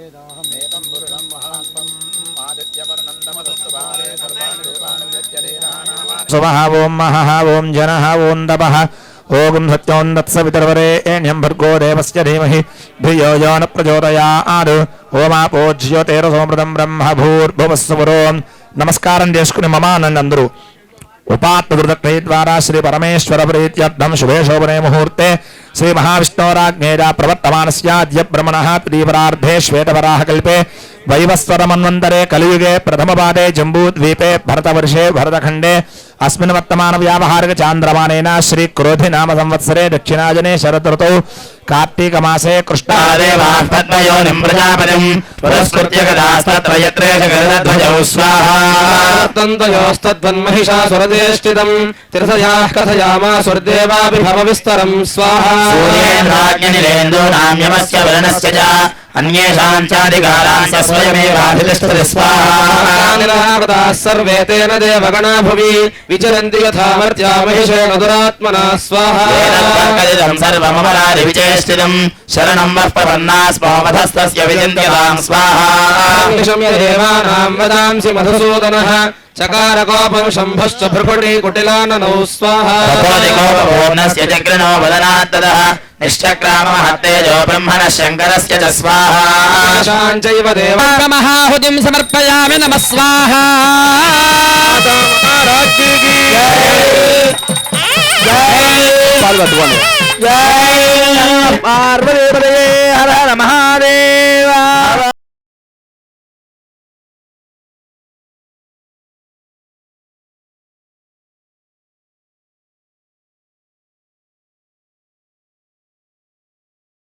ఏతం ॐ మహాత్మం ఆదిత్యవర్ణందమదస్తు जनः సర్వాణి రూపాణి వ్యత్యరేరాణామాని సుమః ఓం మహః ఓం జనః ఓం దమః సత్యోం దత్సవితర్వరేణ్యం భర్గో దేవస్య ధీమహి ప్రచోదయాత్ ఓమాపో జ్యోతిరసోమృతం బ్రహ్మ భూర్భువస్సువరోం నమస్కారం చేసుకుని మమ అందరూ उपात्मकृतत्रयद्वारा श्रीपरमेश्वरप्रीत्यर्थं शुभे शोभने मुहूर्ते श्रीमहाविष्णोराज्ञेजा प्रवर्तमानस्याद्य ब्रमण त्रीवरार्धे श्वेतवराः कल्पे బ్రహ్మణ తీవ్రార్ధే శ్వేతవరాహ కల్పే వైవస్వర మన్వంతరే కలియుగే ప్రథమ పాదే జంబూద్వీపే భరతవర్షే భరతఖండే అస్మిన్ వర్తమాన వ్యావహారిక చాంద్రమానేన శ్రీ క్రోధి నామ సంవత్సరే దక్షిణాజనే శరదృతౌ కార్తీక మాసే దేవాస్తద్వయోనిం ప్రజాపతిం పురస్కృత్య గదాస్తత్ర యత్రేష గరుడధ్వజౌ స్వాహా తంతయోస్తద్వన్మహిషాసురదేష్టితం తిరసయాః కథయామాసుర్దేవాభిభవ విస్తరం స్వాహా సూర్యేంద్రాజ్ఞనిరేందూనాం వరుణస్య చ అన్యేషాం చాధికారాంశ స్వయమేవాధితిష్టతి స్వాహా నిరావృతాः సర్వే తేన దేవగణా భువి విచరంతి యథా మర్త్యా మహిషేణ దురాత్మనా స్వాహా వేదం సర్వమరాది విచేష్టితం శరణం వః ప్రపన్నాస్మోమధస్తస్య విచింత్యతాం స్వాహా. నిశమ్య దేవానాం వదాంసి మధుసూదనः చకార కోపం శంభశ్చ భృకుటి కుటిలాననౌ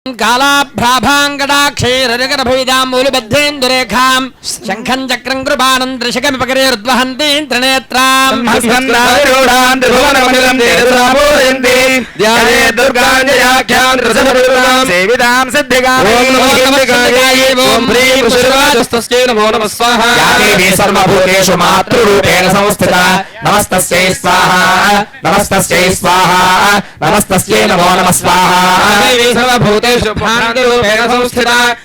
కాళాభ్రాభాంగడాక్షైరగరభైదామూలబద్ధేందురేఖాం శంఖం చక్రం కృపానం దృశకమిపకరేర్ద్వహంతీం త్రినేత్రాం సేవితాం సిద్ధిగా నమో నమ స్వాహ యాదేవి సర్వభూతేషు మాతృరూపేణ సంస్థిత నమస్తస్యై స్వాహా నమస్తస్యై స్వాహా నమస్తస్యై నమో నమ స్వాహా దేవి సర్వభూతేషు భాంతిరూపేణ సంస్థిత నమస్తస్యై స్వాహ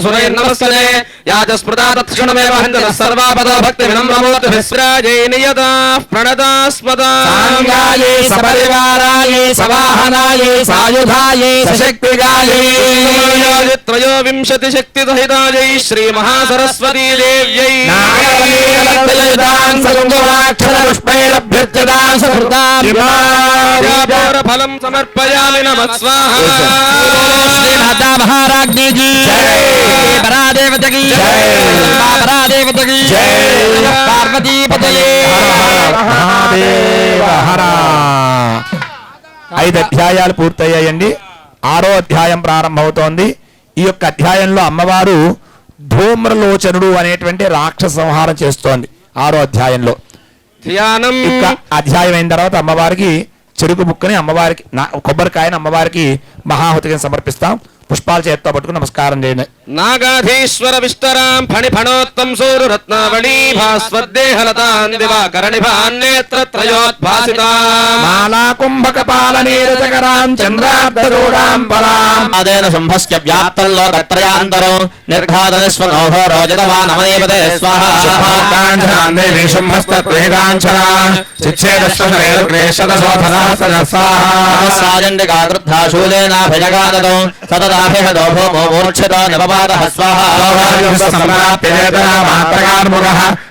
సురైర్నమస్తనే యాజస్మృతా తత్క్షణమేవ హంతన సర్వాపద భక్తి వినమ్రమోత విస్రాజై నియతా ప్రణదాస్మదా సాంగాయే సపరివారాయే సవాహనాయే సాయుధాయే సశక్తిగాయే త్రయోవింశతి శక్తి సహితాజై శ్రీ మహాసరస్వతీ దేవ్యై ఫలం సమర్పయామి నమ స్వాహ మాతా మహారాజ్ఞి జీ పార్వతీపతయే ఐదు అధ్యాయాలు పూర్తయ్యాయండి. ఆరో అధ్యాయం ప్రారంభమవుతోంది. ఈ యొక్క అధ్యాయంలో అమ్మవారు ధూమ్రలోచనుడు అనేటువంటి రాక్షస సంహారం చేస్తోంది ఆరో అధ్యాయంలో. ధ్యానం. అధ్యాయం అయిన తర్వాత అమ్మవారికి చెరుకు బుక్కని అమ్మవారికి కొబ్బరికాయని అమ్మవారికి మహాహుతిగా సమర్పిస్తాం. పుష్పాలు చేత్తో పట్టుకుని నమస్కారం చేయండి. నాగాధీశ్వర విష్టరాం ఫణి ఫణోత్తం సూరు రత్నావళీ భాస్వద్దేహలతాన్ దివాకరణిభాన్నేత్ర త్రయోద్భాసితా మాలా కుంభక పాలనీరచకరాం చంద్రార్ధరూఢాం పరాం అదేన శంభస్య వ్యాప్తల్లోకత్రయాంతరం నిర్ఘాతనిస్వనోహో రోజతవానమదేవతే స్వాహాజండికాకృద్ధాశూలేనాభయగాదతో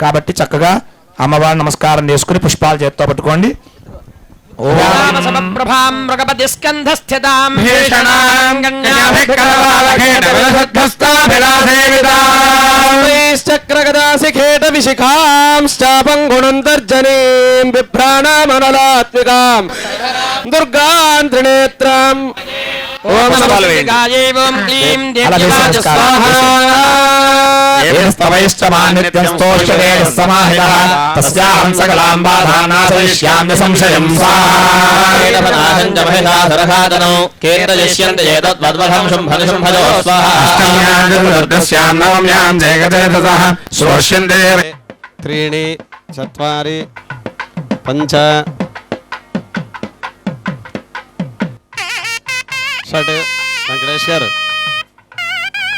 కాబట్టి చక్కగా అమ్మవారు నమస్కారం చేసుకుని పుష్పాలు చేత్తో పట్టుకోండి. చక్రగదాశిఖేట విశిఖాంశ్చాపం గుణంతర్జనీం బిభ్రాణామనలాత్మికాం దుర్గాన్ త్రినేత్రం ఓం నమః ఓం క్లీం అలా చేసి దేవ్యాయ నమస్కారం. ఏస్తవైశ్చ మాన్నిత్యం స్తోష్యతే సమాహితః తస్యాహం సకలాం బాధానాశయిష్యామ్య సంశయం శ్రోష్యందే त्रीणि चत्वारि पञ्च षट् वेङ्कटेश्वर एते सहस्रमयुतं शामृत्योमर्त्याय हन्तवे వేదాన్మానోద్భామితోపధిరపత్మంతోనమసాభిధేమతే నారాత్య గోఘ్రముతబూలు సగ్రహ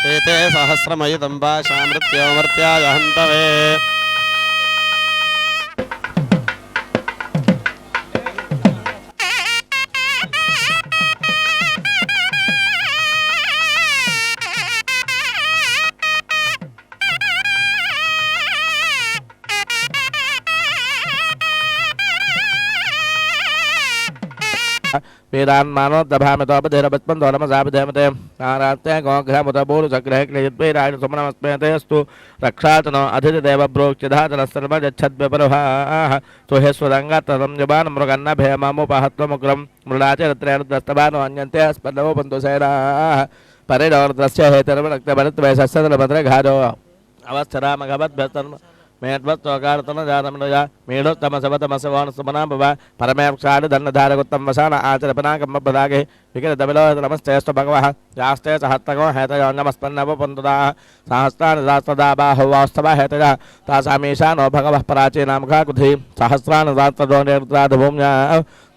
క్లియద్వైరాయణ సుమనమస్మేతేస్తు రక్షాతనో वेदान मानो दभामितोपधिरपत्पन् धोरमसापिधेमते नारात्ते गोग्रहमुत बोरुसग्रहे क्लेयत्वे सुमनमस्मेते अस्तु रक्षातनो अधिदेव ब्रोक्षधातनस्सर्व यच्छद्व्यपरभाः सुहेस्वदङ्गात्ततं जबान् मृगन्नभेममुपहत्वमुग्रं मृडाचरत्रयनुद्रस्तभानो अन्यन्ते स्पन्दवो पन्तुशैराः परेणोर्द्रस्य हेतर्वरक्तभरत्वय सस्यतलभद्रघारो अवस्थरामघवद्भ्यस्तर्म मेट्वत्वकारतन जातमनुजा मीढोत्तमसवतमसवाणसुमनाम्बव परमेक्षादिधन्नधारगुत्तं वसान आचरपनाकम्बदागे विकिरतबिलोहतनमस्तेस्तु भगवः यास्ते सहस्तको हेतयोऽङ्गमस्पन्नवपुन्दुदाः सहस्राणि सहस्रदाबाहुवास्तवा हेतया तासामीशानो भगवः प्राचीनामुखाकुधि सहस्राणि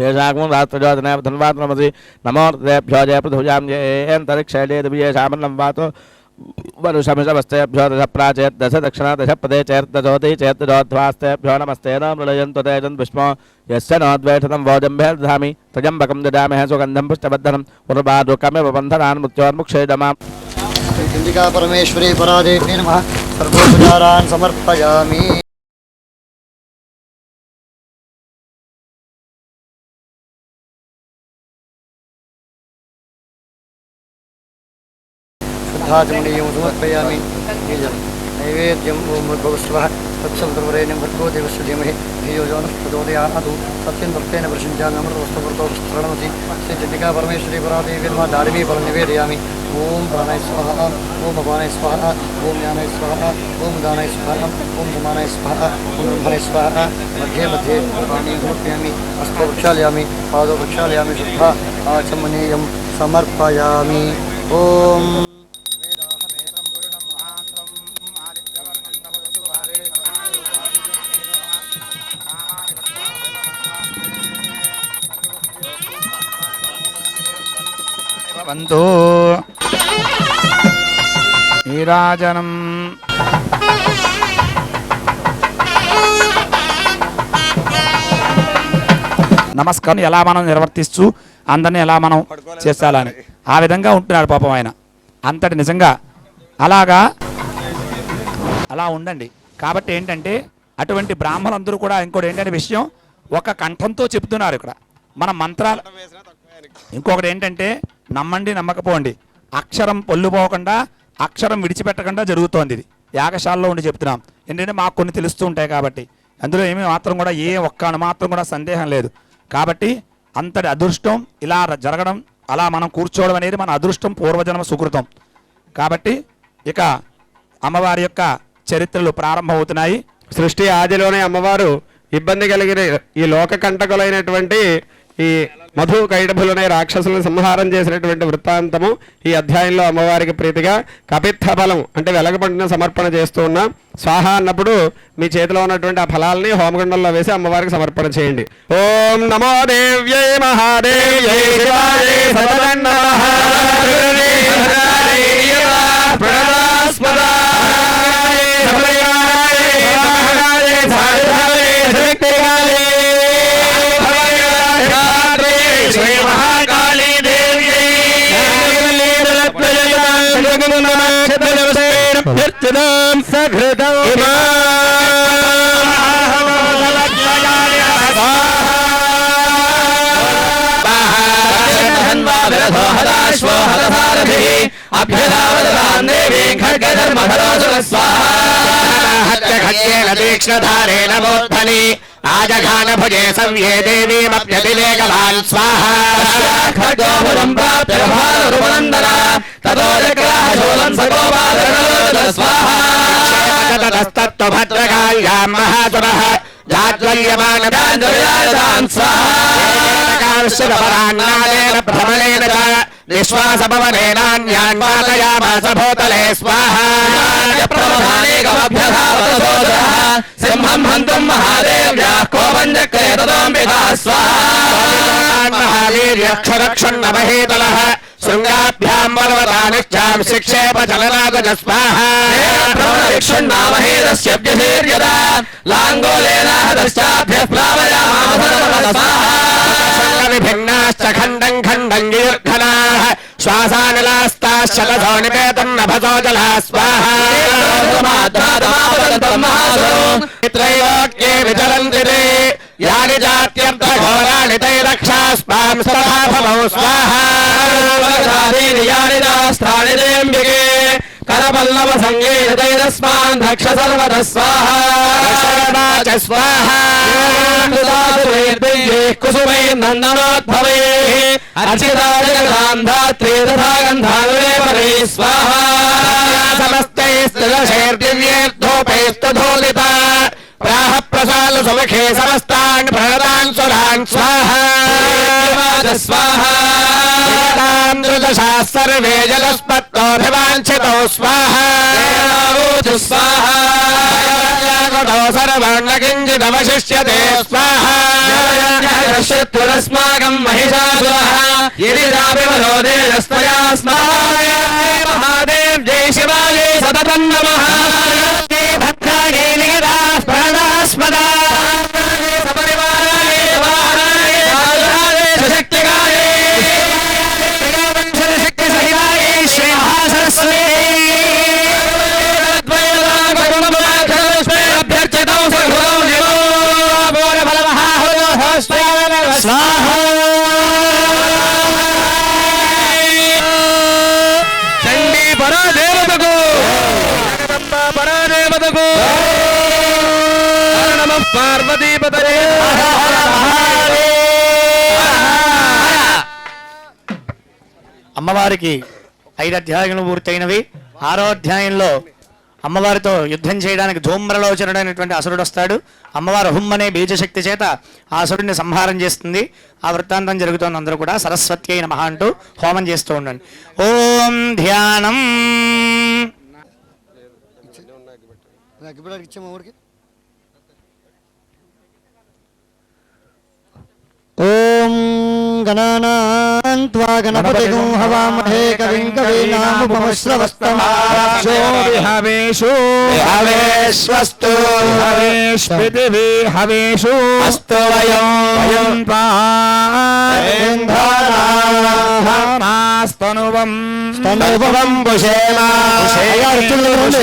तेषागमं रात्रजोदनैव धन्वात्मसि नमो तेभ्यो जय पृथुजां जयन्तरिक्षैलेदिभिये सामन्नं वातो वरुषमिषमस्तेभ्यो दश प्राचयत् दश दक्षिणा दश पदे चैर्दशोति चैर्दशोध्वास्तेभ्यो नमस्तेन मृळयन्तु तेजन् भीष्मो यस्य नोद्वेषणं वोजम्भे दधामि तजम्बकं ददामः सुगन्धं पुष्टबद्धनं उर्वादुकमेव बन्धनान् मृत्योन्मुक्षेदमाम् चन्द्रिका परमेश्वरी नमः। सर्वोपचारान् समर्पयामि। సర్వోపచారాన్ సమర్పయామి శుద్ధాచమణీయం సమర్పయామి నీజం నైవేద్యం ఓం భగవస్వ తత్సంతర్వరేణ్యం భర్గో దేవస్య ధీమహి ధియో యో నః ప్రచోదయాతు సత్యం దత్తేన ప్రశంచామృతవస్తమృతో ప్రణమసి శ్రీ చండికా పరమేశ్వరి పరాదేవి నమ దాడిమీ ఫలం నివేదయామి ఓం ప్రాణాయ స్వాహ ఓం అపానాయ స్వాహ ఓం జ్ఞానాయ స్వాహ ఓం దానాయ స్వాహ ఓం సమానాయ స్వాహ ఓం బ్రహ్మణాయ స్వాహ మధ్యే మధ్యే పాణి సమర్పయామి వంతో నీరాజనం. నమస్కారం. ఎలా మనం నిర్వర్తిస్తూ అందరిని ఎలా మనం చేస్తాలని. ఆ విధంగా ఉంటున్నాడు పాపం ఆయన. అంతటి నిజంగా అలాగా అలా ఉండండి. కాబట్టి ఏంటంటే అటువంటి బ్రాహ్మణులందరూ కూడా ఇంకోటి ఏంటంటే విషయం ఒక కంఠంతో చెప్తున్నారు ఇక్కడ. మన మంత్రాలు ఇంకొకటి ఏంటంటే నమ్మండి నమ్మకపోండి. అక్షరం పొల్లుపోకుండా అక్షరం విడిచిపెట్టకుండా జరుగుతోంది ఇది. యాగశాలలో ఉండి చెప్తున్నాం. ఎందుకంటే మాకు కొన్ని తెలుస్తూ ఉంటాయి కాబట్టి. అందులో ఏమీ మాత్రం కూడా ఏ ఒక్క మాత్రం కూడా సందేహం లేదు. కాబట్టి అంతటి అదృష్టం ఇలా జరగడం అలా మనం కూర్చోవడం అనేది మన అదృష్టం పూర్వజన్మ సుకృతం. కాబట్టి ఇక అమ్మవారి యొక్క చరిత్రలు ప్రారంభమవుతున్నాయి. సృష్టి ఆదిలోనే అమ్మవారు ఇబ్బంది కలిగిన ఈ లోక కంటకులైనటువంటి ఈ మధు కైటభులనే రాక్షసులను సంహారం చేసినటువంటి వృత్తాంతము ఈ అధ్యాయంలో అమ్మవారికి ప్రీతిగా కపిత్థ ఫలం అంటే వెలగపండిన సమర్పణ చేస్తూ ఉన్నాం స్వాహ అన్నప్పుడు మీ చేతిలో ఉన్నటువంటి ఆ ఫలాల్ని హోమగుండంలో వేసి అమ్మవారికి సమర్పణ చేయండి ఓం నమో దేవ్యై మహాదేవ్యై अभ्यदावदतां देवी खड्गधर्मधरासुरस्वाहात्येन तीक्ष्णधारेण मोद्धनि आजघानभुजे भुजे देवीमप्यभिलेखवान् स्वाहाखड्गोपुरम् प्राप्यभारुमन्दरा ततो जग्राहशूलम् सगोपादरस्वाहास्तत्त्वभद्रकाल्याम् महासुरः जाज्वल्यमानदान् स्वाहा भ्रमणेन च స్వాహాశురపరాన్నాదేన భ్రమణేన చ విశ్వాసభవనేనాన్యాన్ పాతయామాస భూతలే స్వాహా సింహం హంతుం మహాదేవ్యా కోపం చక్రే తదోంబికా స్వాహా మహావీర్యక్షరక్షన్నమహేతలः శృంగాభ్యాం పర్వతానిశ్చాం శిక్షేప చలనాగజ స్వాహా ప్రవణవిక్షున్నామహేదస్యభ్యశీర్యదా లాంగోలేనాహదశ్చాభ్యः విభిన్నాశ్చ ఖండం ఖండం గీర్ఘనాः శ్వాసానిలాస్తాశలసో నిపేతం నభసో జలా స్వాహా. త్రైలోక్యే విచరంతి తే యాని జాత్యర్థ ఘోరాణి తై రక్షాస్మాం సదా భవౌ స్వాహా యాని దేంబికే కరపల్లవ సంగీతైరస్మాన్ రక్ష సర్వద స్వాహా స్వాహా కుసుమై నందనోద్భవే అర్చితాజగదాంధాత్రే తథా గంధానులే పరే స్వాహా ప్రసాల సుముఖే సమస్తాన్ ప్రణతాన్ సురాన్ స్వాహా స్వాహా సర్వే జలస్పత్తోభివాంఛితో స్వాహా స్వాహా సర్వాణ కించిదవశిష్యతే స్వాహా శత్రురస్మాకం మహిషాసురः రావివరోదేజస్తయా స్మాయ మహాదేవ్ జై శివాయ సతతం నమః అమ్మవారికి ఐదు అధ్యాయములు పూర్తయినవి ఆరో అధ్యాయంలో అమ్మవారితో యుద్ధం చేయడానికి ధూమ్రలోచనుడైనటువంటి అసురుడు వస్తాడు అమ్మవారు హుమ్ అనే బీజశక్తి చేత ఆ అసురుడిని సంహారం చేస్తుంది ఆ వృత్తాంతం జరుగుతోంది అందరూ కూడా సరస్వతి అయిన మహా అంటూ హోమం చేస్తూ ఉండండి ఓం ధ్యానం ఓం గణానాన్త్వా గణపతిగం హవామహే కవిం కవీనాముపమశ్రవస్తమాజో హవేషు హవేష్వస్తు హవేష్పృథివీ హవేషు అస్తు వయం వయం త్వాస్తనువం తనుభవం పుషేమా అయ్యా, ఇచ్చింది రండి.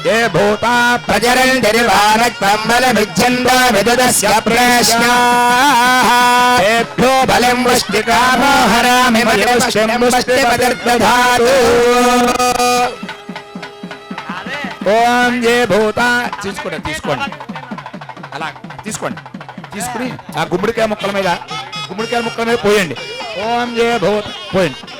అయ్యా మోహన్ గారు మోహన్ గారు మోహన్ గారు ఎలా రావాలి ఓం ఏ ఓం భూత తీసుకోండి తీసుకోండి। అలా తీసుకోండి తీసుకుని ఆ గుమ్మడికాయ ముక్కల మీద గుమ్మడికాయ ముక్కల మీద పోయండి. ఓం జే భూత పోయండి.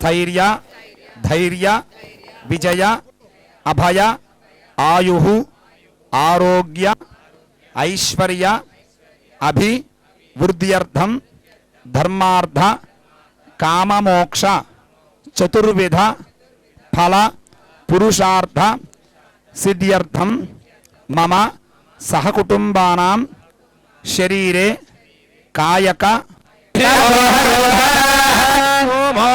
స్థైర్య ధైర్య విజయ అభయ ఆయు ఆరోగ్య ఐశ్వర్య అభి వృద్ధ్యర్థం ధర్మార్థ కామమోక్ష చతుర్విధ ఫల పురుషార్థ సిద్ధ్యర్థం మమ సహకుటుంబానాం శరీరే కాయక.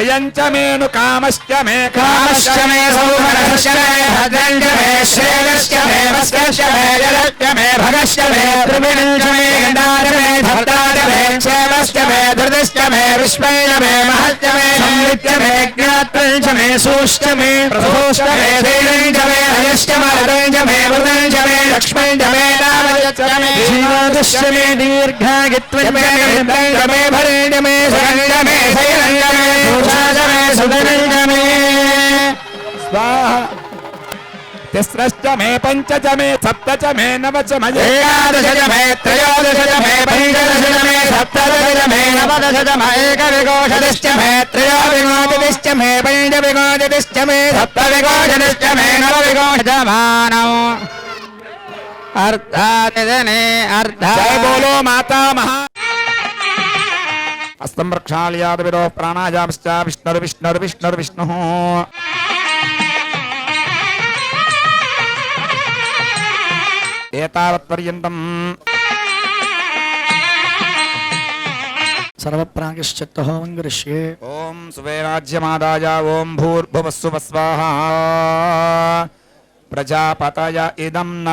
బృహస్పతి ఇదం మే ప్రజాయః. భూర్భువస్వ ప్రియంచ మేను కామశ్చ మే కామశ్చ మే సౌహర్షశ్చ మే భద్రంచ మే శ్రేయశ్చ మే వస్కశ్చ మే జలశ్చ మే భగశ్చ మే త్రివిణశ్చ మే గండాచ మే ధర్తాచ మే క్షేమశ్చ మే ధృతిశ్చ మే విశ్వైన మే మహశ్చ మే సంవిత్య మే జ్ఞాత్రంచ మే సూశ్చ మే ప్రసూశ్చ మే ధైర్యంచ మే హయశ్చ మరదంచ మే మృదంచ మే లక్ష్మీంచ మే నామయశ్చ మే జీవదుశ్చ మే దీర్ఘాగిత్వంచ మే గండంచ మే భరేణ మే సగండ మే శైలంచ మే పూషాచ మే సుధనంచ మే స్వాహ తిస్రశ్చ మే పంచ చ మే సప్త చ మే నవ చ మయ ఏకాదశ చ మే త్రయోదశ చ మే పంచదశ చ మే సప్తదశ చ మే నవదశ చ మే ఏకవింశతిశ్చ మే ప్రక్షాళ్యాద విరో ప్రాణాయామశ్చ విష్ణుర్ విష్ణుర్ విష్ణుర్ విష్ణు ఏతావత్పర్యంతం సర్వప్రాగిశ్చిత్తహోమం కరిష్యే ఓం సువేరాజ్యమాదాయ ఓం భూర్భువస్సు స్వాహ ప్రజాపతయ ఇదం న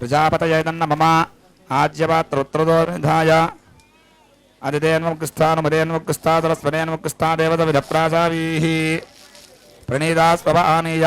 మమ ప్రజాపతయ ఇదం న మమ ఆజ్యపాత్రోత్తరదో విధాయ అదిదేన్ముఖస్థానుమదేన్ముఖస్థాదరస్వనేన్ముఖస్థా దేవత విధ ప్రణీదా స్వభ ఆనీయ.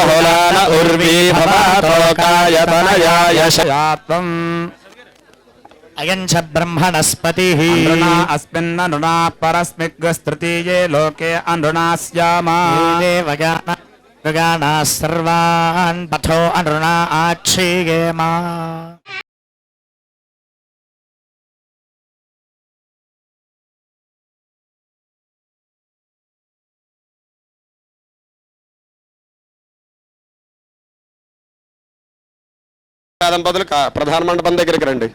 పృథ్వీ బహుళాన ఉర్వీ భవాతోకాయతనయాయ శయాత్వం అయం చ బ్రహ్మణస్పతి నృణా అస్మిన్న నృణా పరస్మిగ్స్తృతీయే లోకే అనృణా స్యామా దంపతులు ప్రధాన మండపం దగ్గరికి రండి.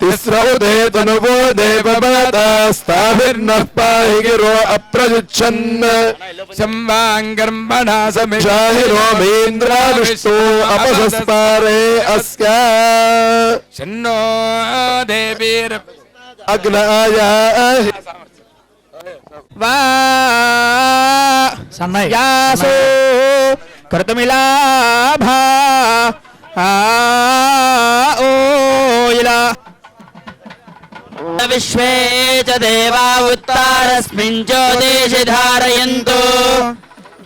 తిస్రౌదే తనువో దేవతాస్తాభిర్నః పాహి గిరో అప్రయుచ్చన్ సంవాంగర్మణా షాహిరో భీంద్రావిష్ణు అపసస్పారే అస్య. శన్నో దేవీర్ సన్నయాసు కృతమిలాభా విశ్వే చ దేవా ఉత్తారస్మిన్ జ్యోతిషి ధారయంతు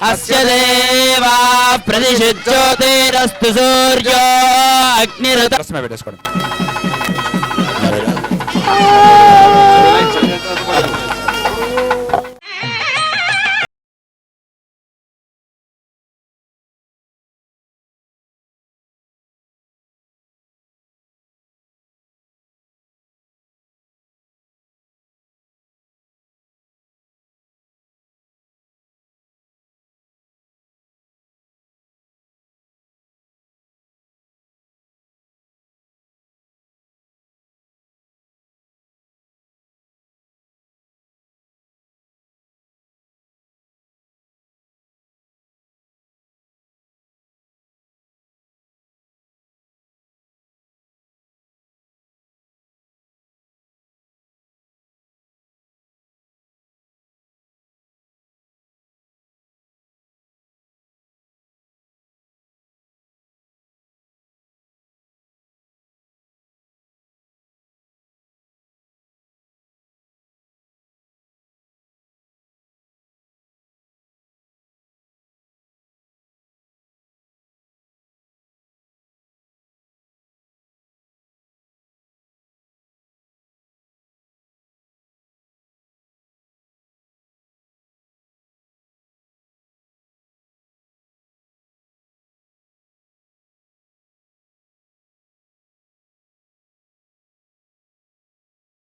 అస్య దేవా ప్రతిషిజ్యోతిరస్తు సూర్యో అగ్నిరథ పెట్టేసుకోండి Oh!